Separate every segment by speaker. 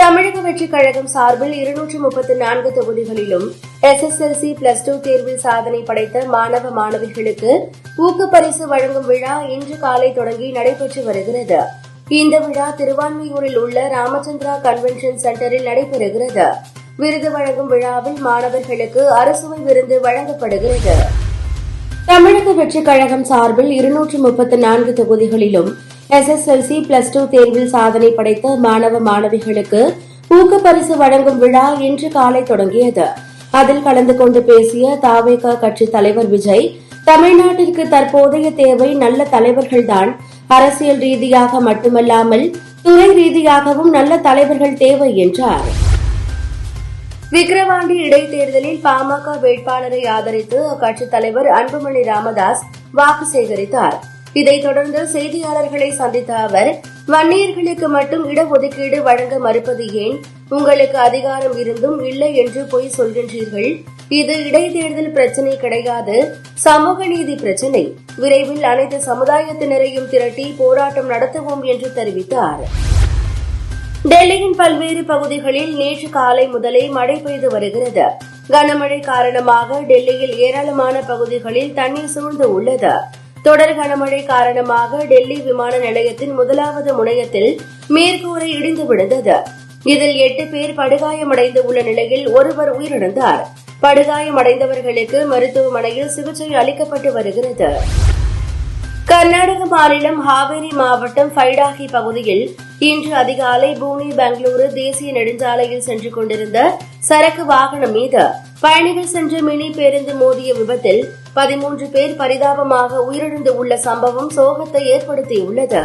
Speaker 1: தமிழக வெற்றிக் கழகம் சார்பில் இருநூற்று முப்பத்தி நான்கு தொகுதிகளிலும் எஸ்எஸ்எல்சி பிளஸ் டூ தேர்வில் சாதனை படைத்த மாணவ மாணவிகளுக்கு ஊக்கப்பரிசு வழங்கும் விழா இன்று காலை தொடங்கி நடைபெற்று வருகிறது. இந்த விழா திருவான்மையூரில் உள்ள ராமச்சந்திரா கன்வென்ஷன் சென்டரில் நடைபெறுகிறது. விருது வழங்கும் விழாவில் மாணவர்களுக்கு அரசுவை விருது வழங்கப்படுகிறது. தமிழக வெற்றிக் கழகம் சார்பில் இருநூற்று முப்பத்தி நான்கு தொகுதிகளிலும் எஸ்எஸ்எல்சி பிளஸ் டூ தேர்வில் சாதனை படைத்த மாணவ மாணவிகளுக்கு ஊக்கப்பரிசு வழங்கும் விழா இன்று காலை தொடங்கியது. அதில் கலந்து கொண்டு பேசிய தாவேக கட்சி தலைவர் விஜய் தமிழ்நாட்டிற்கு தற்போதைய தேவை நல்ல தலைவர்கள்தான். அரசியல் ரீதியாக மட்டுமல்லாமல் துறை ரீதியாகவும் நல்ல தலைவர்கள் தேவை என்றார். விக்கிரவாண்டி இடைத்தேர்தலில் பாமக வேட்பாளரை ஆதரித்து அக்கட்சித் தலைவர் அன்புமணி ராமதாஸ் வாக்கு சேகரித்தார். இதைத் தொடர்ந்து செய்தியாளர்களை சந்தித்த அவர் வன்னியர்களுக்கு மட்டும் இடஒதுக்கீடு வழங்க மறுப்பது ஏன்? உங்களுக்கு அதிகாரம் இருந்தும் இல்லை என்று பொய் சொல்கின்றீர்கள். இது இடைத்தேர்தல் பிரச்சினை கிடையாது. சமூக நீதி பிரச்சினை. விரைவில் அனைத்து சமுதாயத்தினரையும் திரட்டி போராட்டம் நடத்துவோம் என்று தெரிவித்தார். டெல்லியின் பல்வேறு பகுதிகளில் நேற்று காலை முதலே மழை பெய்து வருகிறது. கனமழை காரணமாக டெல்லியில் ஏராளமான பகுதிகளில் தண்ணீர் சூழ்ந்து உள்ளது. தொடர் கனமழை காரணமாக டெல்லி விமான நிலையத்தின் முதலாவது முனையத்தில் மேற்கூரை இடிந்து விழுந்தது. இதில் எட்டு பேர் படுகாயமடைந்து உள்ள நிலையில் ஒருவர் உயிரிழந்தார். படுகாயமடைந்தவர்களுக்கு மருத்துவமனையில் சிகிச்சை அளிக்கப்பட்டு வருகிறது. கர்நாடக மாநிலம் ஹாவேரி மாவட்டம் ஃபைடாகி பகுதியில் இன்று அதிகாலை பூனே பெங்களூரு தேசிய நெடுஞ்சாலையில் சென்று கொண்டிருந்த சரக்கு வாகனம் மீது பயணிகள் சென்ற மினி பேருந்து மோதிய விபத்தில் பதிமூன்று பேர் பரிதாபமாக உயிரிழந்து உள்ள சம்பவம் சோகத்தை ஏற்படுத்தியுள்ளது.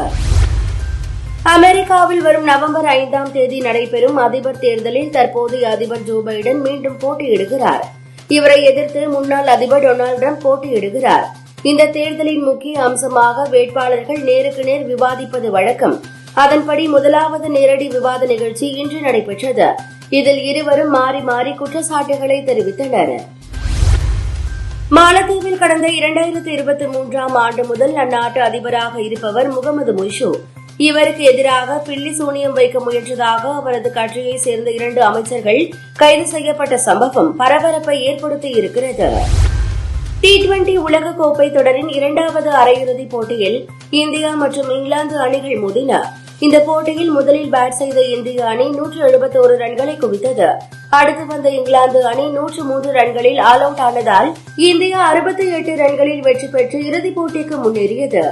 Speaker 1: அமெரிக்காவில் வரும் நவம்பர் ஐந்தாம் தேதி நடைபெறும் அதிபர் தேர்தலில் தற்போதைய அதிபர் ஜோ பைடன் மீண்டும் போட்டியிடுகிறார். இவரை எதிர்த்து முன்னாள் அதிபர் டொனால்டு ட்ரம்ப் போட்டியிடுகிறார். இந்த தேர்தலின் முக்கிய அம்சமாக வேட்பாளர்கள் நேருக்கு நேர் விவாதிப்பது வழக்கம். அதன்படி முதலாவது நேரடி விவாத நிகழ்ச்சி இன்று நடைபெற்றது. இதில் இருவரும் மாறி மாறி குற்றச்சாட்டுகளை தெரிவித்தனர். மாலத்தீவில் கடந்த இரண்டாயிரத்தி இருபத்தி மூன்றாம் ஆண்டு முதல் அந்நாட்டு அதிபராக இருப்பவர் முகமது முஷு இவருக்கு எதிராக பில்லி சூனியம் வைக்க முயன்றதாக அவரது கட்சியைச் சேர்ந்த இரண்டு அமைச்சர்கள் கைது செய்யப்பட்ட சம்பவம் பரபரப்பை ஏற்படுத்தியிருக்கிறது டி டுவெண்டி உலகக்கோப்பை தொடரின் இரண்டாவது அரையிறுதிப் போட்டியில் இந்தியா மற்றும் இங்கிலாந்து அணிகள் மோதின. இந்த போட்டியில் முதலில் பேட் செய்த இந்திய அணி நூற்று எழுபத்தோரு ரன்களை குவித்தது. அடுத்து வந்த இங்கிலாந்து அணி நூற்று மூன்று ரன்களில் ஆல் அவுட் ஆனதால் இந்தியா அறுபத்தி எட்டு ரன்களில் வெற்றி பெற்று இறுதிப் போட்டிக்கு முன்னேறியது.